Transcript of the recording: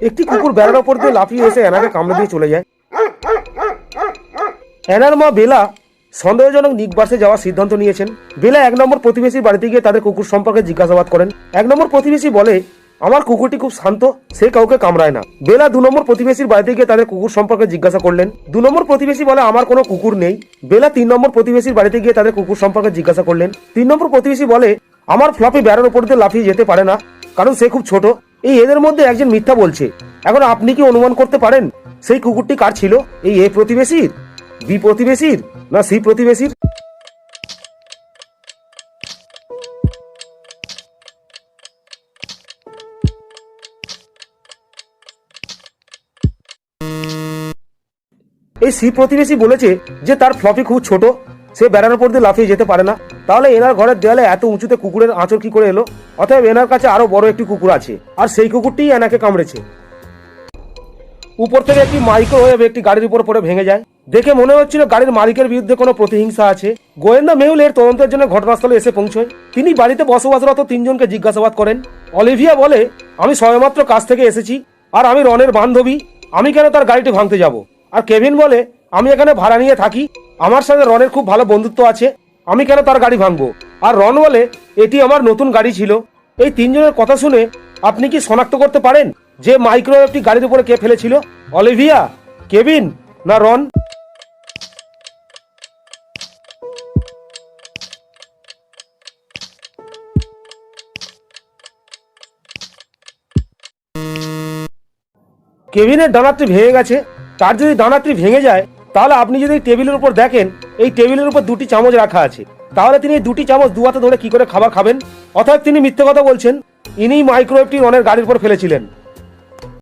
একটি কুকুর বেড়ার ওপর দিয়ে লাফিয়ে এসে অ্যানাকে কামড়ে দিয়ে চলে যায়। অ্যানার মা বেলা সন্দেহজনক নিকবাসে যাওয়ার সিদ্ধান্ত নিয়েছেন। বেলা এক নম্বর প্রতিবেশীর বাড়িতে গিয়ে তাদের কুকুর সম্পর্কে জিজ্ঞাসাবাদ করেন। এক নম্বর প্রতিবেশী বলে, আমার কুকুরটি খুব শান্ত, সে কাউকে কামড়ায় না। বেলা দু নম্বর প্রতিবেশীর বাড়িতে গিয়ে তাদের কুকুর সম্পর্কে জিজ্ঞাসা করলেন। দু নম্বর প্রতিবেশী বলে, আমার কোনো কুকুর নেই। বেলা তিন নম্বর প্রতিবেশীর বাড়িতে গিয়ে তাদের কুকুর সম্পর্কে জিজ্ঞাসা করলেন। তিন নম্বর প্রতিবেশী বলে, আমার ফ্লপি বেড়ার উপর দিয়ে লাফিয়ে যেতে পারে না, কারণ সে খুব ছোট। এই এদের মধ্যে একজন মিথ্যা বলছে। এখন আপনি কি অনুমান করতে পারেন? সেই কুকুরটি কার ছিল? এই এ প্রতিবেশীর? বি প্রতিবেশীর? না সি প্রতিবেশীর? এই সি প্রতিবেশী বলেছে যে তার ফ্লপি খুব ছোট। সে বেড়ানোর উপর দিয়ে লাফিয়ে যেতে পারে না। তাহলে এনার ঘরের দেয়ালে এত উঁচুতে কুকুরের আঁচড় কি করে এলো? অতএব এনার কাছে আরও বড় একটি কুকুর আছে, আর সেই কুকুরটিই এনাকে কামড়েছে। উপর থেকে একটি মাইক্রোওয়েভ একটি গাড়ির উপর পড়ে ভেঙে যায়। দেখে মনে হচ্ছিল গাড়ির মালিকের বিরুদ্ধে কোনো প্রতিহিংসা আছে। গোয়েন্দা মেহুল এর তদন্তের জন্য ঘটনাস্থলে এসে পৌঁছয়। তিনি বাড়িতে বসবাসরত তিনজনকে জিজ্ঞাসাবাদ করেন। অলিভিয়া বলে, আমি সবেমাত্র কাজ থেকে এসেছি, আর আমি রনের বান্ধবী। আমি কেন তার গাড়িটি ভাঙতে যাব? আর কেভিন বলে, আমি এখানে ভাড়া নিয়ে থাকি। আমার সাথে রনের খুব ভালো বন্ধুত্ব আছে। আমি কেন তার গাড়ি ভাঙবো? আর রন বলে, এটি আমার নতুন গাড়ি ছিল। এই তিনজনের কথা শুনে আপনি কি শনাক্ত করতে পারেন যে মাইক্রোওয়েভটি গাড়ির উপরে কে ফেলেছিল? অলিভিয়া কেবিন না রন? কেবিনের দানারটি ভেঙে গেছে। তার যদি দানারটি ভেঙে যায় তাহলে আপনি যদি টেবিলের উপর দেখেন, এই টেবিলের উপর দুটি চামচ রাখা আছে। তাহলে তিনি দুটি চামচ দু হাতে ধরে কি করে খাবার খাবেন? অর্থাৎ তিনি মিথ্যে কথা বলছেন। ইনি মাইক্রোওয়েভটি রনের গাড়ির উপর ফেলেছিলেন।